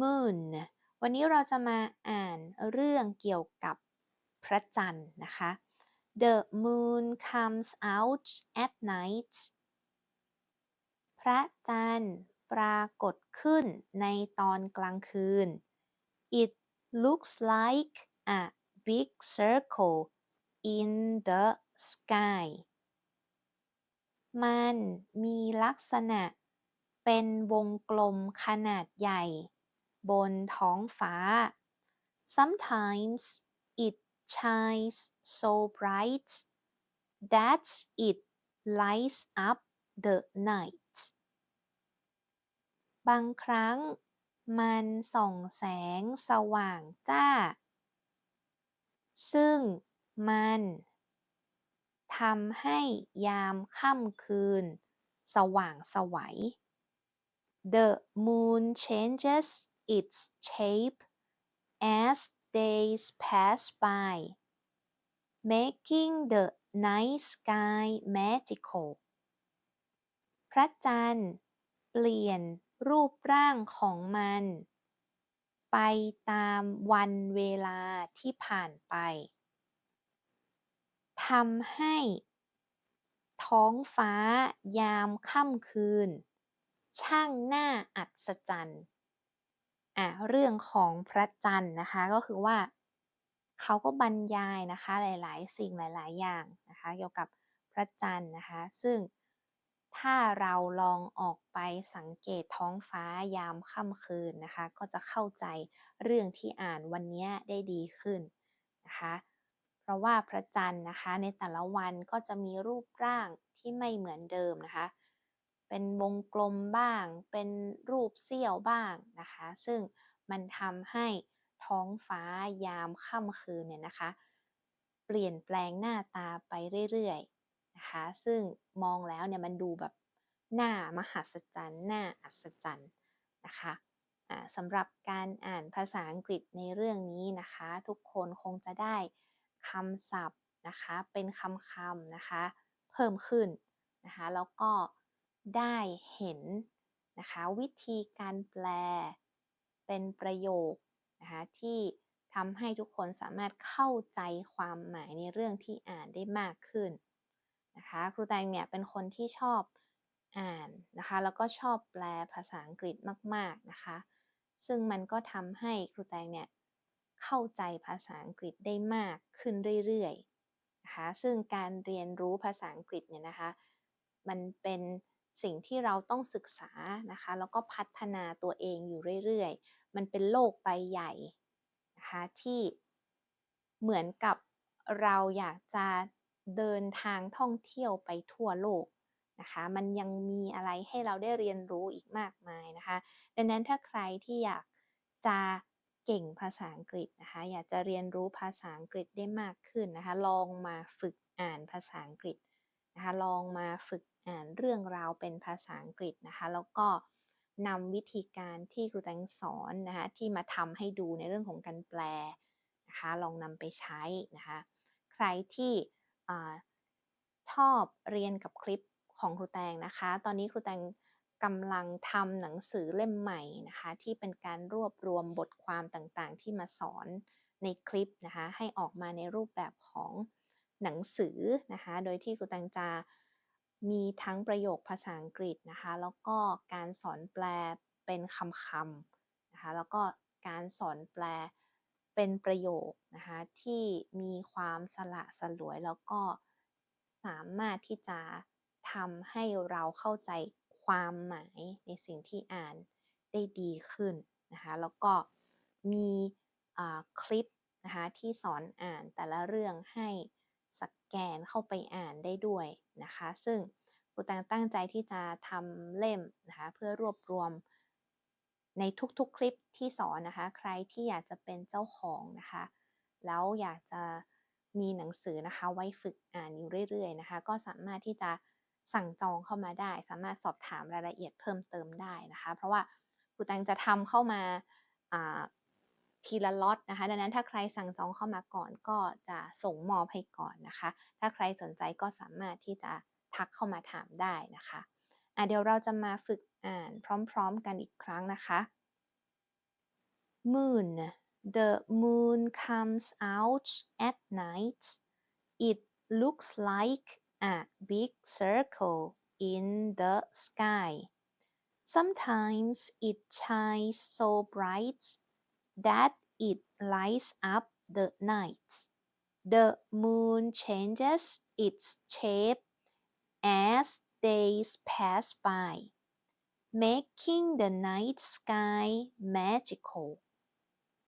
moon วันนี้เราจะมาอ่านเรื่องเกี่ยวกับพระจันทร์นะคะ The moon comes out at night พระจันทร์ปรากฏขึ้นในตอนกลางคืน It looks like a big circle in the sky มันมีลักษณะเป็นวงกลมขนาดใหญ่ บนท้องฟ้า Sometimes it shines so bright that it lights up the night บางครั้งมันส่องแสงสว่างจ้า ซึ่งมันทำให้ยามค่ำคืน สว่างสวัย The moon changes its shape as days pass by making the night sky magical พระจันทร์เปลี่ยนรูปร่างของมัน ไปตามวันเวลาที่ผ่านไปทำให้ ท้องฟ้ายามค่ำคืน ช่างน่าอัศจรรย์ อะเรื่องของพระจันทร์นะคะก็คือว่าเขาก็บรรยายนะคะหลายๆ สิ่งหลาย ๆ อย่างนะคะเกี่ยวกับพระจันทร์นะคะ ซึ่งถ้าเราลองออกไปสังเกตท้องฟ้ายามค่ำคืนนะคะ ก็จะเข้าใจเรื่องที่อ่านวันนี้ได้ดีขึ้นนะคะ เพราะว่าพระจันทร์นะคะในแต่ละวันก็จะมีรูปร่างที่ไม่เหมือนเดิมนะคะ เป็นวงกลมบ้าง เป็นรูปเสี้ยวบ้างนะคะ ซึ่งมันทำให้ท้องฟ้ายามค่ำคืนเนี่ยนะคะ เปลี่ยนแปลงหน้าตาไปเรื่อยๆนะคะ ซึ่งมองแล้วเนี่ยมันดูแบบหน้ามหัศจรรย์หน้าอัศจรรย์นะคะสำหรับการอ่านภาษาอังกฤษในเรื่องนี้นะคะ ทุกคนคงจะได้คำศัพท์นะคะ เป็นคำคำนะคะ เพิ่มขึ้นนะคะ แล้วก็ ได้เห็นนะคะวิธีการแปลเป็นประโยคนะคะที่ทำให้ทุกคนสามารถเข้าใจความหมายในเรื่องที่อ่านได้มากขึ้นนะคะครูแตงเนี่ยเป็นคนที่ชอบอ่านนะคะแล้วก็ชอบแปลภาษาอังกฤษมากๆนะคะซึ่งมันก็ทำให้ครูแตงเนี่ยเข้าใจภาษาอังกฤษได้มากขึ้นเรื่อยๆนะคะซึ่งการเรียนรู้ภาษาอังกฤษเนี่ยนะคะมันเป็น สิ่งที่เราต้องศึกษานะคะ แล้วก็พัฒนาตัวเองอยู่เรื่อยๆ มันเป็นโลกใบใหญ่นะคะที่เหมือนกับเราอยากจะเดินทางท่องเที่ยวไปทั่วโลกนะคะ มันยังมีอะไรให้เราได้เรียนรู้อีกมากมายนะคะ ดังนั้นถ้าใครที่อยากจะเก่งภาษาอังกฤษนะคะ อยากจะเรียนรู้ภาษาอังกฤษได้มากขึ้นนะคะ ลองมาฝึกอ่านภาษาอังกฤษนะคะ ลองมาฝึก อ่านเรื่องราวเป็นภาษาอังกฤษนะคะ แล้วก็นำวิธีการที่ครูแตงสอนนะคะที่มาทำให้ดูในเรื่องของการแปลนะคะ ลองนำไปใช้นะคะ ใครที่ชอบเรียนกับคลิปของครูแตงนะคะ ตอนนี้ครูแตงกำลังทำหนังสือเล่มใหม่นะคะ ที่เป็นการรวบรวมบทความต่างๆ ที่มาสอนในคลิปนะคะ ให้ออกมาในรูปแบบของหนังสือนะคะ โดยที่ครูแตงจะ มีทั้งประโยคภาษาอังกฤษนะคะ แล้วก็การสอนแปลเป็นคำๆนะคะ แล้วก็การสอนแปลเป็นประโยคนะคะที่มีความสละสลวย แล้วก็สามารถที่จะทำให้เราเข้าใจความหมายในสิ่งที่อ่านได้ดีขึ้นนะคะ แล้วก็มีคลิปนะคะที่สอนอ่านแต่ละเรื่องให้ สแกนเข้าไปอ่านได้ด้วยนะคะ ซึ่งครูตังตั้งใจที่จะทำเล่มนะคะเพื่อรวบรวมในทุกๆคลิปที่สอนนะคะ ใครที่อยากจะเป็นเจ้าของนะคะ แล้วอยากจะมีหนังสือนะคะ ไว้ฝึกอ่านอยู่เรื่อยๆนะคะ ก็สามารถที่จะสั่งจองเข้ามาได้ สามารถสอบถามรายละเอียดเพิ่มเติมได้นะคะ เพราะว่าครูแตงจะทำเข้ามา ทีละล็อตนะคะ ดังนั้นถ้าใครสั่งจองเข้ามาก่อนก็จะส่งมอบให้ก่อนนะคะ ถ้าใครสนใจก็สามารถที่จะทักเข้ามาถามได้นะคะะเดี๋ยวเราจะมาฝึกอ่านพร้อมๆกันอีกครั้งนะคะ moon the moon comes out at night it looks like a big circle in the sky sometimes it shines so bright that it lights up the night. The moon changes its shape as days pass by, making the night sky magical.